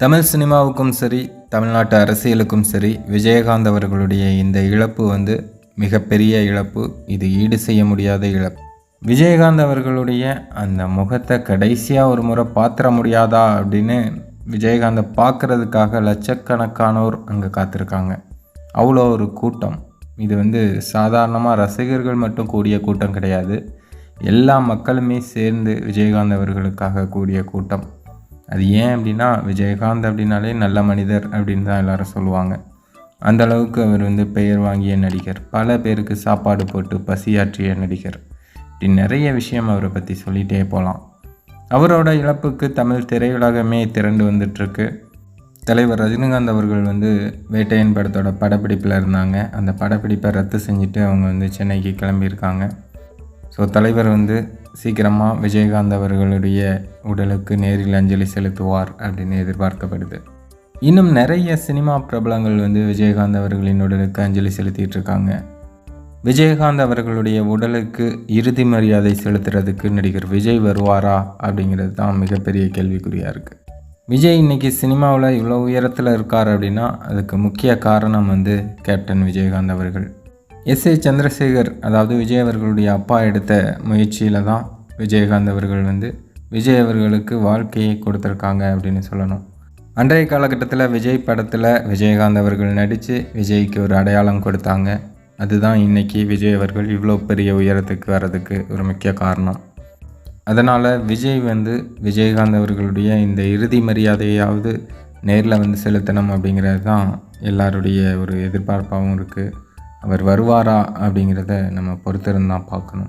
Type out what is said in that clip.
தமிழ் சினிமாவுக்கும் சரி தமிழ்நாட்டு அரசியலுக்கும் சரி விஜயகாந்த் அவர்களுடைய இந்த இழப்பு வந்து மிகப்பெரிய இழப்பு. இது ஈடு செய்ய முடியாத இழப்பு. விஜயகாந்த் அவர்களுடைய அந்த முகத்தை கடைசியாக ஒரு முறை பாத்திர முடியாதா அப்படின்னு விஜயகாந்தை பார்க்குறதுக்காக லட்சக்கணக்கானோர் அங்கே காத்திருக்காங்க. அவ்வளோ ஒரு கூட்டம். இது வந்து சாதாரணமாக ரசிகர்கள் மட்டும் கூடிய கூட்டம் கிடையாது. எல்லா மக்களுமே சேர்ந்து விஜயகாந்த் அவர்களுக்காக கூடிய கூட்டம். அது ஏன் அப்படின்னா விஜயகாந்த் அப்படின்னாலே நல்ல மனிதர் அப்படின்னு தான் எல்லாரும் சொல்லுவாங்க. அந்த அளவுக்கு அவர் வந்து பெயர் வாங்கிய நடிகர். பல பேருக்கு சாப்பாடு போட்டு பசியாற்றிய நடிகர். இப்படி நிறைய விஷயம் அவரை பற்றி சொல்லிகிட்டே போகலாம் அவரோட இழப்புக்கு தமிழ் திரையுலகமே திரண்டு வந்துட்டுருக்கு. தலைவர் ரஜினிகாந்த் அவர்கள் வந்து வேட்டையன் படத்தோட படப்பிடிப்பில் இருந்தாங்க. அந்த படப்பிடிப்பை ரத்து செஞ்சுட்டு அவங்க வந்து சென்னைக்கு கிளம்பியிருக்காங்க. ஸோ தலைவர் வந்து சீக்கிரமாக விஜயகாந்த் அவர்களுடைய உடலுக்கு நேரில் அஞ்சலி செலுத்துவார் அப்படின்னு எதிர்பார்க்கப்படுது. இன்னும் நிறைய சினிமா பிரபலங்கள் வந்து விஜயகாந்த் அவர்களின் உடலுக்கு அஞ்சலி செலுத்திட்டு இருக்காங்க. விஜயகாந்த் அவர்களுடைய உடலுக்கு இறுதி மரியாதை செலுத்துறதுக்கு நடிகர் விஜய் வருவாரா அப்படிங்கிறது தான் மிகப்பெரிய கேள்விக்குறியாக இருக்குது விஜய் இன்னைக்கு சினிமாவில் இவ்வளோ உயரத்தில் இருக்கார் அப்படின்னா அதுக்கு முக்கிய காரணம் வந்து கேப்டன் விஜயகாந்த் அவர்கள். எஸ் ஏ சந்திரசேகர் அதாவது விஜய் அவர்களுடைய அப்பா எடுத்த முயற்சியில் தான் விஜயகாந்த் அவர்கள் வந்து விஜய் அவர்களுக்கு வாழ்க்கையை கொடுத்துருக்காங்க அப்படின்னு சொல்லணும். அன்றைய காலகட்டத்தில் விஜய் படத்தில் விஜயகாந்த் அவர்கள் நடித்து விஜய்க்கு ஒரு அடையாளம் கொடுத்தாங்க. அதுதான் இன்றைக்கி விஜய் அவர்கள் இவ்வளோ பெரிய உயரத்துக்கு வர்றதுக்கு ஒரு முக்கிய காரணம். அதனால் விஜய் வந்து விஜயகாந்த் அவர்களுடைய இந்த இறுதி மரியாதையாவது நேரில் வந்து செலுத்தணும் அப்படிங்கிறது தான் எல்லாருடைய ஒரு எதிர்பார்ப்பாகவும் இருக்குது அவர் வருவாரா அப்படிங்கிறத நம்ம பொறுத்திருந்தான் பார்க்கணும்.